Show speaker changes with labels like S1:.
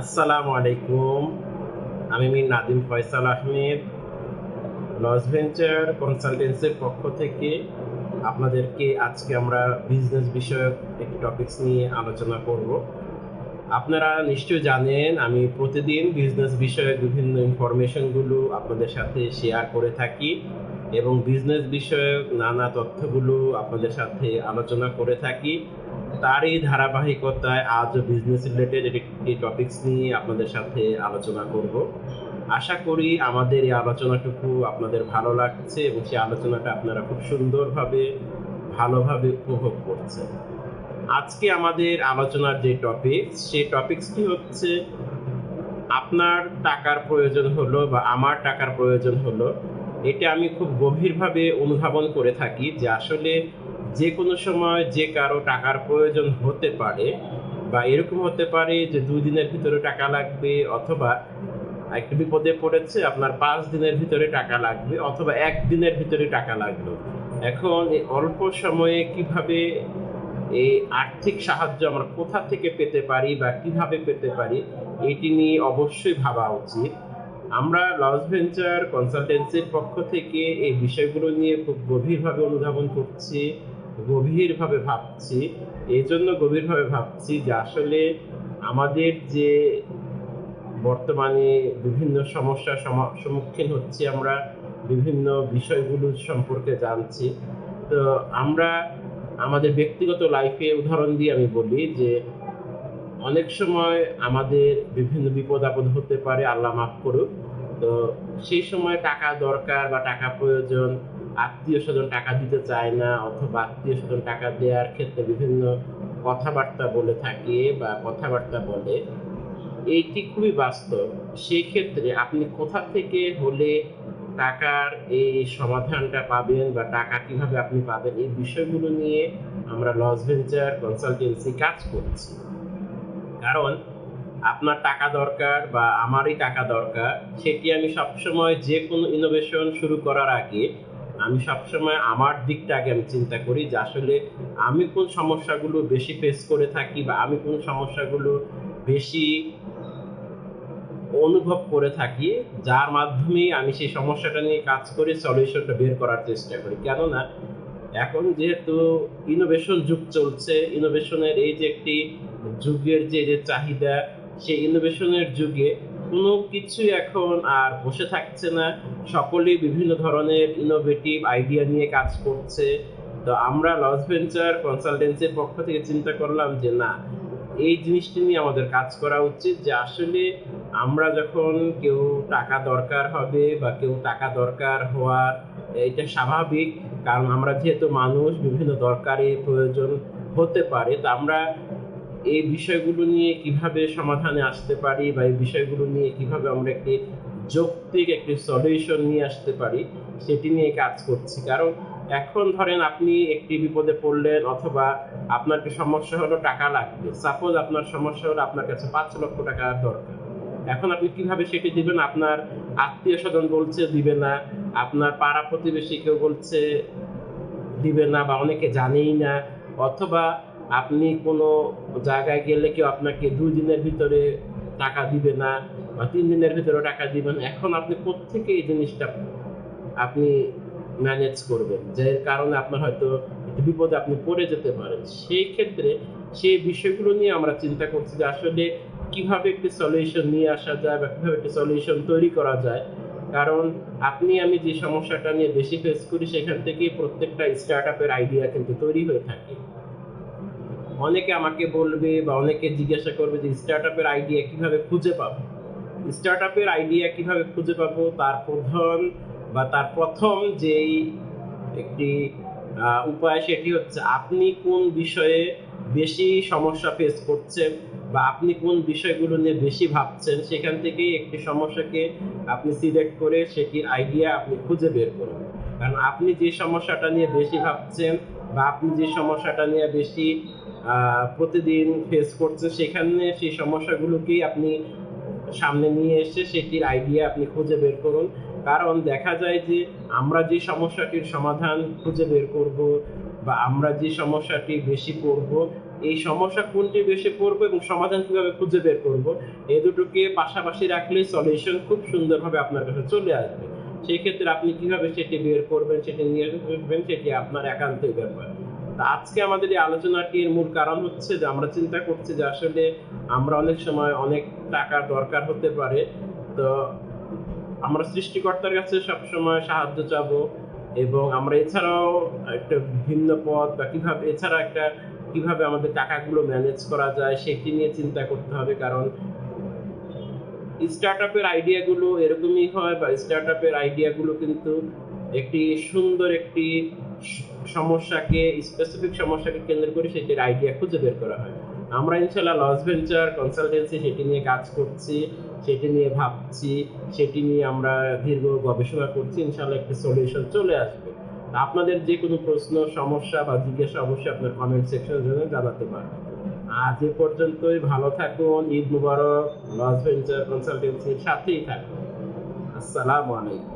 S1: আসসালামু আলাইকুম আমি মির নাদিম ফয়সাল আহমেদ, লস ভেঞ্চার কনসালটেন্সির পক্ষ থেকে আপনাদেরকে আজকে আমরা বিজনেস বিষয়ক একটি টপিকস নিয়ে আলোচনা করব। আপনারা নিশ্চয় জানেন, আমি প্রতিদিন বিজনেস বিষয়ক বিভিন্ন ইনফরমেশনগুলো আপনাদের সাথে শেয়ার করে থাকি এবং বিজনেস বিষয়ক নানা তথ্যগুলো আপনাদের সাথে আলোচনা করে থাকি। তারই ধারাবাহিকতায় আজও বিজনেস রিলেটেড একটি টপিকস নিয়ে আপনাদের সাথে আলোচনা করব। আশা করি আমাদের এই আলোচনাটুকু আপনাদের ভালো লাগছে এবং সেই আলোচনাটা আপনারা খুব সুন্দরভাবে, ভালোভাবে উপভোগ করছেন। আজকে আমাদের আলোচনার যে টপিক সেই টপিকসটি হচ্ছে, আপনার টাকার প্রয়োজন হলো বা আমার টাকার প্রয়োজন হলো, এটা আমি খুব গভীরভাবে অনুধাবন করে থাকি যে আসলে যে কোনো সময় যে কারও টাকার প্রয়োজন হতে পারে বা এরকম হতে পারে যে দুই দিনের ভিতরে টাকা লাগবে অথবা একটু বিপদে পড়েছে, আপনার পাঁচ দিনের ভিতরে টাকা লাগবে অথবা একদিনের ভিতরে টাকা লাগল। এখন এই অল্প সময়ে কীভাবে এই আর্থিক সাহায্য আমরা কোথা থেকে পেতে পারি বা কীভাবে পেতে পারি, এটি নিয়ে অবশ্যই ভাবা উচিত। আমরা লস ভেঞ্চার কনসালটেন্সির পক্ষ থেকে এই বিষয়গুলো নিয়ে খুব গভীরভাবে অনুধাবন করছি। গভীরভাবে ভাবছি এই জন্য গভীরভাবে ভাবছি যে আসলে আমাদের যে বর্তমানে বিভিন্ন সমস্যার সমা- সম্মুখীন হচ্ছি আমরা, বিভিন্ন বিষয়গুলো সম্পর্কে জানছি। তো আমরা আমাদের ব্যক্তিগত লাইফে উদাহরণ দিয়ে আমি বলি যে অনেক সময় আমাদের বিভিন্ন বিপদ আপদ হতে পারে, আল্লাহ মাফ করুক। তো সেই সময় টাকা দরকার বা টাকা প্রয়োজন আত্মীয় স্বজন টাকা দিতে চায় না অথবা আত্মীয় স্বজন টাকা দেওয়ার ক্ষেত্রে বিভিন্ন কথাবার্তা বলে থাকে বা কথাবার্তা বলে এইটি খুবই বাস্তব। সেই ক্ষেত্রে আপনি কোথা থেকে হলে টাকার এই সমাধানটা পাবেন বা টাকা কীভাবে আপনি পাবেন, এই বিষয়গুলো নিয়ে আমরা লস ভেঞ্চার কনসালটেন্সি কাজ করছি। কারণ আপনার টাকা দরকার বা আমারই টাকা দরকার, সেটি আমি সবসময় যে কোনো ইনোভেশন শুরু করার আগে আমি সবসময় আমার দিকটা আগে আমি চিন্তা করি যে আসলে আমি কোন সমস্যাগুলো বেশি ফেস করে থাকি বা আমি কোন সমস্যাগুলো বেশি অনুভব করে থাকি, যার মাধ্যমে আমি সেই সমস্যাটা নিয়ে কাজ করে সলিউশনটা বের করার চেষ্টা করি। কেননা এখন যেহেতু ইনোভেশন যুগ চলছে ইনোভেশনের এই যে একটি যুগের যে যে চাহিদা, সেই ইনোভেশনের যুগে কোনো কিছুই এখন আর বসে থাকছে না। সকলেই বিভিন্ন ধরনের ইনোভেটিভ আইডিয়া নিয়ে কাজ করছে। তো আমরা লস ভেঞ্চার কনসালটেন্সির পক্ষ থেকে চিন্তা করলাম যে, না, এই জিনিসটি নিয়ে আমাদের কাজ করা উচিত যে আসলে আমরা যখন কেউ টাকা দরকার হবে বা কেউ টাকা দরকার হওয়ার, এটা স্বাভাবিক। কারণ আমরা যেহেতু মানুষ, বিভিন্ন দরকারি প্রয়োজন হতে পারে। তো আমরা এই বিষয়গুলো নিয়ে কীভাবে সমাধানে আসতে পারি বা এই বিষয়গুলো নিয়ে কীভাবে আমরা একটি যৌক্তিক একটি সলিউশন নিয়ে আসতে পারি, সেটি নিয়ে কাজ করছি। কারণ এখন ধরেন আপনি একটি বিপদে পড়লেন অথবা আপনার একটি সমস্যা হলো টাকা লাগবে। সাপোজ আপনার সমস্যা হলো আপনার কাছে পাঁচ লক্ষ টাকা দরকার। এখন আপনি কীভাবে সেটি দিবেন? আপনার আত্মীয় স্বজন বলছে দিবে না, আপনার পাড়া প্রতিবেশী কেউ বলছে দিবে না বা অনেকে জানেই না, অথবা আপনি কোনো জায়গায় গেলে কেউ আপনাকে দুই দিনের ভিতরে টাকা দিবে না বা তিন দিনের ভিতরে টাকা দিবেন এখন আপনি কোত্থেকে এই জিনিসটা আপনি ম্যানেজ করবেন? যার কারণে আপনার হয়তো বিপদে আপনি পড়ে যেতে পারেন। সেই ক্ষেত্রে সেই বিষয়গুলো নিয়ে আমরা চিন্তা করছি যে আসলে কীভাবে একটি সলিউশন নিয়ে আসা যায় বা কীভাবে একটি সলিউশন তৈরি করা যায়। কারণ আপনি, আমি যে সমস্যাটা নিয়ে বেশি ফেস করি, সেখান থেকে প্রত্যেকটা স্টার্ট আপের আইডিয়া কিন্তু তৈরি হয়ে থাকে। অনেকে আমাকে বলবে বা অনেকে জিজ্ঞাসা করবে যে স্টার্ট আপের আইডিয়া কীভাবে খুঁজে পাবো? স্টার্ট আপের আইডিয়া কীভাবে খুঁজে পাবো? তার প্রধান বা তার প্রথম যেই একটি উপায় সেটি হচ্ছে আপনি কোন বিষয়ে বেশি সমস্যা ফেস করছেন বা আপনি কোন বিষয়গুলো নিয়ে বেশি ভাবছেন, সেখান থেকেই একটি সমস্যাকে আপনি সিলেক্ট করে সেটির আইডিয়া আপনি খুঁজে বের করুন। কারণ আপনি যে সমস্যাটা নিয়ে বেশি ভাবছেন বা আপনি যে সমস্যাটা নিয়ে বেশি প্রতিদিন ফেস করছে, সেখানে সেই সমস্যাগুলোকেই আপনি সামনে নিয়ে এসে সেটির আইডিয়া আপনি খুঁজে বের করুন। কারণ দেখা যায় যে আমরা যে সমস্যাটির সমাধান খুঁজে বের করব বা আমরা যে সমস্যাটি বেশি পড়ব এই সমস্যা কোনটি বেশি পড়ব এবং সমাধান কীভাবে খুঁজে বের করব এই দুটোকে পাশাপাশি রাখলে সলিউশন খুব সুন্দরভাবে আপনার কাছে চলে আসবে। সেই ক্ষেত্রে আপনি কীভাবে সেটি বের করবেন, সেটি নিয়ে আসবেন, সেটি আপনার একান্তই ব্যাপার। আজকে আমাদের এই আলোচনাটির মূল কারণ হচ্ছে যে আমরা চিন্তা করছি যে আসলে আমরা অনেক সময় অনেক টাকার দরকার হতে পারে। তো আমরা সৃষ্টিকর্তার কাছে সবসময় সাহায্য চাবো এবং আমরা এছাড়াও একটা ভিন্ন পথ বা কীভাবে, এছাড়া একটা কীভাবে আমাদের টাকাগুলো ম্যানেজ করা যায় সেটি নিয়ে চিন্তা করতে হবে। কারণ স্টার্ট আপের আইডিয়াগুলো এরকমই হয় বা স্টার্ট আপের আইডিয়াগুলো কিন্তু একটি সুন্দর একটি সমস্যাকে স্পেসিফিক সমস্যাকে কেন্দ্র করে সেটির আইডিয়া খুঁজে বের করা হয়। আমরা ইনশাল্লাহ লস ভেঞ্চার কনসালটেন্সি সেটি নিয়ে কাজ করছি, সেটি নিয়ে ভাবছি, সেটি নিয়ে আমরা দীর্ঘ গবেষণা করছি, ইনশাল্লাহ একটি সলিউশন চলে আসবে। আপনাদের যে কোনো প্রশ্ন, সমস্যা বা জিজ্ঞাসা অবশ্যই আপনার কমেন্ট সেকশনে জানাতে পারেন। আজ এ পর্যন্তই, ভালো থাকুন, ঈদ মুবারক লস ভেঞ্চার কনসালটেন্সির সাথেই থাকুন। আসসালামু আলাইকুম।